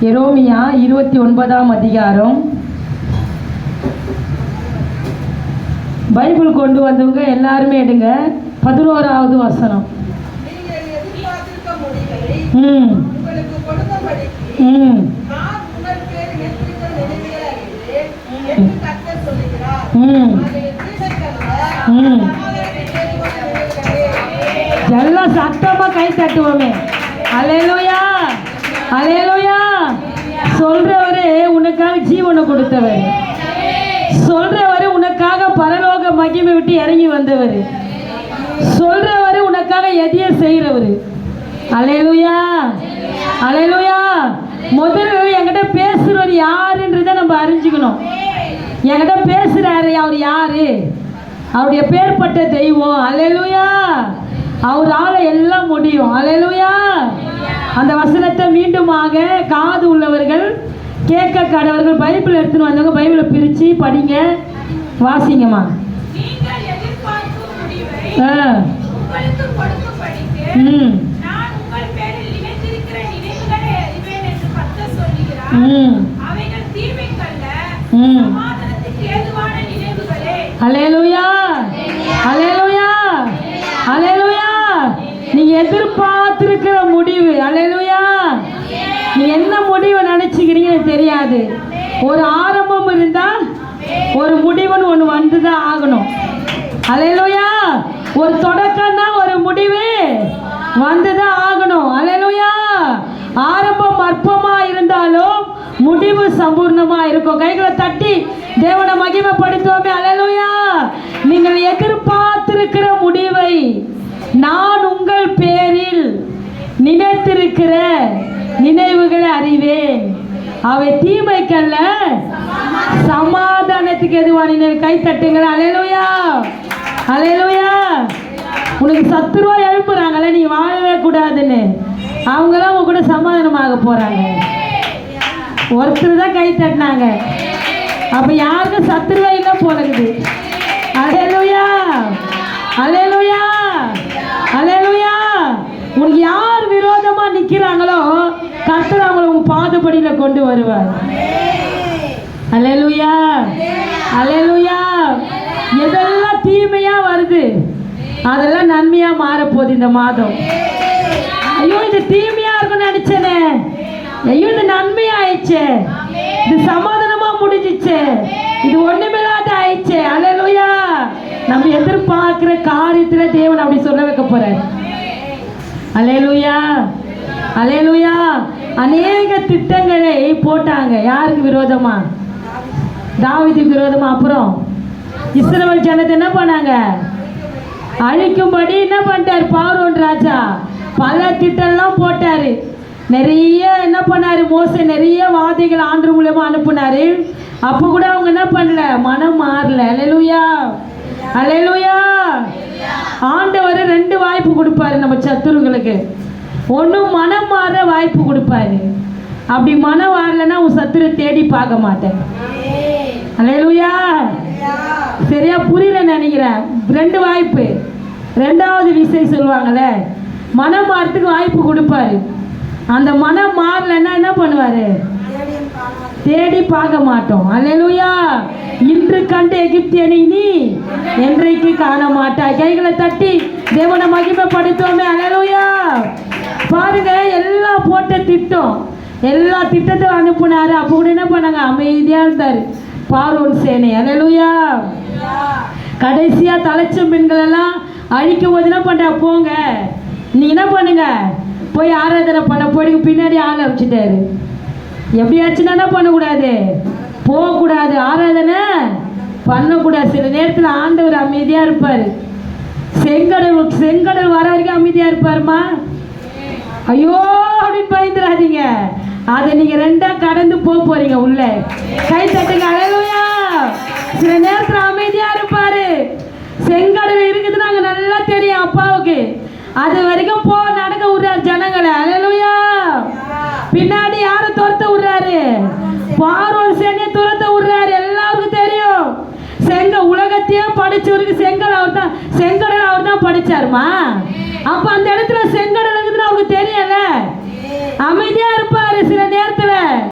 எரோமியா இருபத்தி ஒன்பதாம் அதிகாரம். பைபிள் கொண்டு வந்தவங்க எல்லாருமே எடுங்க. பதினோராவது வசனம். நீங்கள் எதிர்பார்த்திருக்க ம். ம். எல்லாம் உங்கள் கை எச்சரித்த நினைவுகளை அறிகிறேன் என்று கர்த்தர் சொல்லுகிறார். ம் அதை தீமைக்கல்ல, ம் சமாதானத்தை தேடிக்கொண்ட நினைவுகளே. எல்லாம் சத்தமா கை தட்டுவோமே அலையலோயா அலையலோயா சொல்றவரு உனக்காக ஜீவனை கொடுத்தவர். சொல்றவர் உனக்காக பரலோக மகிமை விட்டு இறங்கி வந்தவர். சொல்றவரு உனக்காக எதையும் செய்யறவர் அலையலுயா. அலையலுயா. முதல்ல என்கிட்ட பேசுறவர் யாருன்றத நம்ம அறிஞ்சுக்கணும். என்கிட்ட பேசுறாரு அவர் யாரு? அவருடைய பேர்பட்ட தெய்வம். அலையலுயா. அவரால் எல்லாம் முடியும். அலையலுயா. அந்த வசனத்தை மீண்டுமாக காது உள்ளவர்கள் கேட்க கடவர்கள் பைபிள் எடுத்துன்னு வந்தவங்க பைபிளை பிரித்து படிங்க வாசிங்கம்மா. ம். ம். ம். அலேலுயா அலேலுயா அலேலுயா நீங்க எதிர்பார்த்திருக்கிற முடிவு. அலேலுயா நீ என்ன முடிவு தெரியாது. ஒரு ஆரம்பம் இருந்தால் ஒரு முடிவுன்னு ஒன்று வந்து தான் ஆகணும். அலையலோயா ஒரு தொடக்கம்னா ஒரு முடிவு வந்து தான் ஆகணும். அலையலோயா ஆரம்பம் அற்பமா இருந்தாலும் முடிவு சம்பூர்ணமா இருக்கும். கைகளை தட்டி தேவனை மகிமைப்படுத்துவோமே. அலையலோயா நீங்கள் எதிர்பார்த்திருக்கிற முடிவை நான் உங்கள் பேரில் நினைத்திருக்கிற நினைவுகளை அறிவேன். அவை தீமைக்கல்ல. சமாதானத்துக்கு எதுவான நினைவு கை தட்டுங்கள். அலையலுயா. அலையலுயா. உனக்கு சத்துருவா எழுப்புறாங்கல்ல நீ வாழவே கூடாதுன்னு. அவங்களாம் உங்க கூட சமாதானமாக போறாங்க. ஒருத்தர் தான் கை தட்டினாங்க. அப்ப யாருக்கும் சத்துருவா இல்லை போலகுது உன் கொண்டு வருவார். அலையலுயா அலையலுயா எதெல்லாம் தீமையா வருது? அதெல்லாம் நன்மையா மாறப்போகுது இந்த மாதம். ஐயோ இது தீமையா இருக்கும்னு நினைச்சேனே. ஐயோ இது நன்மையா ஆயிடுச்சே இது சமாதானமா முடிஞ்சிச்சு இது ஒண்ணுமில்லாத ஆயிடுச்சு. அலையலுயா நம்ம எதிர்பார்க்கிற காரியத்துல தேவன் அப்படி சொல்ல வைக்க போற அலையலுயா அலையலுயா. அநேக திட்டங்களை போட்டாங்க. யாருக்கு விரோதமா? தாவீதுக்கு விரோதமா அப்புறம்? இஸ்ரவேல் ஜனத்தை என்ன பண்ணாங்க? அழிக்கும்படி என்ன பண்ணிட்டார்? பாவரோன் ராஜா. பல திட்டம்லாம் போட்டாரு. நிறைய என்ன பண்ணாரு? மோச நிறைய வாதைகள் ஆண்டு மூலயமா அனுப்புனாரு. அப்போ கூட அவங்க என்ன பண்ணல? மனம் மாறல. அலையலுயா. அலையலுயா. ஆண்டவர் ரெண்டு வாய்ப்பு கொடுப்பாரு நம்ம சத்துருங்களுக்கு ஒன்றும் மனம் மாற வாய்ப்பு கொடுப்பாரு. அப்படி மனம் வரலன்னா உன் சத்துரை தேடி பார்க்க மாட்டேன். அலையலுயா சரியா புரியல நினைக்கிறேன். ரெண்டு வாய்ப்பு. ரெண்டாவது விஷயம் சொல்லுவாங்கல்ல மனம் மாறத்துக்கு வாய்ப்பு கொடுப்பாரு. அந்த மனம் மாறலைன்னா என்ன பண்ணுவாரு? தேடி பார்க்க மாட்டோம். அல்லேலூயா இன்று கண்டு எகிப்தியனை நீ என்றைக்கு காண மாட்டாய். கைகளை தட்டி தேவனை மகிமைப்படுத்தோமே திட்டம் எல்லா திட்டத்தையும் அனுப்புனாரு. அப்போ கூட என்ன பண்ணாங்க? அமைதியாக இருந்தார். பார்வோன் சேனை. அல்லேலூயா கடைசியா தலைச்சம் பெண்கள் எல்லாம் அழிக்கும் போது என்ன பண்ணுறா போங்க. நீ என்ன பண்ணுங்க? போய் ஆராதனை பண்ண போய் பின்னாடி ஆளை வச்சுட்டாரு. எப்படியாச்சுன்னா என்ன பண்ணக்கூடாது. போகக்கூடாது. ஆராதனை பண்ணக்கூடாது. சில நேரத்தில் ஆண்டவர் அமைதியாக இருப்பார். செங்கடல் செங்கடல் வர வரைக்கும் அமைதியாக இருப்பாருமா? ஐயோ அப்படின்னு பயந்துடாதீங்க அதை நீங்கள் ரெண்டாக கடந்து போக போறீங்க உள்ள. கை தட்டுங்க அழகுயா சில நேரத்தில் அமைதியாக இருப்பாரு. செங்கடல் இருக்குதுன்னு அங்கே நல்லா தெரியும் அப்பாவுக்கு. அது வரைக்கும் போ நடக்க விடுறாரு ஜனங்களை. அழலுயா பின்னாடி யார துரத்த விடுறாரு. பார்வல் சேனையை துரத்த விடுறாரு. எல்லாருக்கும் தெரியும். செங்க உலகத்தையே படிச்சவருக்கு செங்கல் அவர் தான் செங்கடல் அவர் தான் படிச்சாருமா? அப்ப அந்த இடத்துல செங்கடல் இருக்குதுன்னு அவருக்கு தெரியல அமைதியா இருப்பாரு சில நேரத்துல.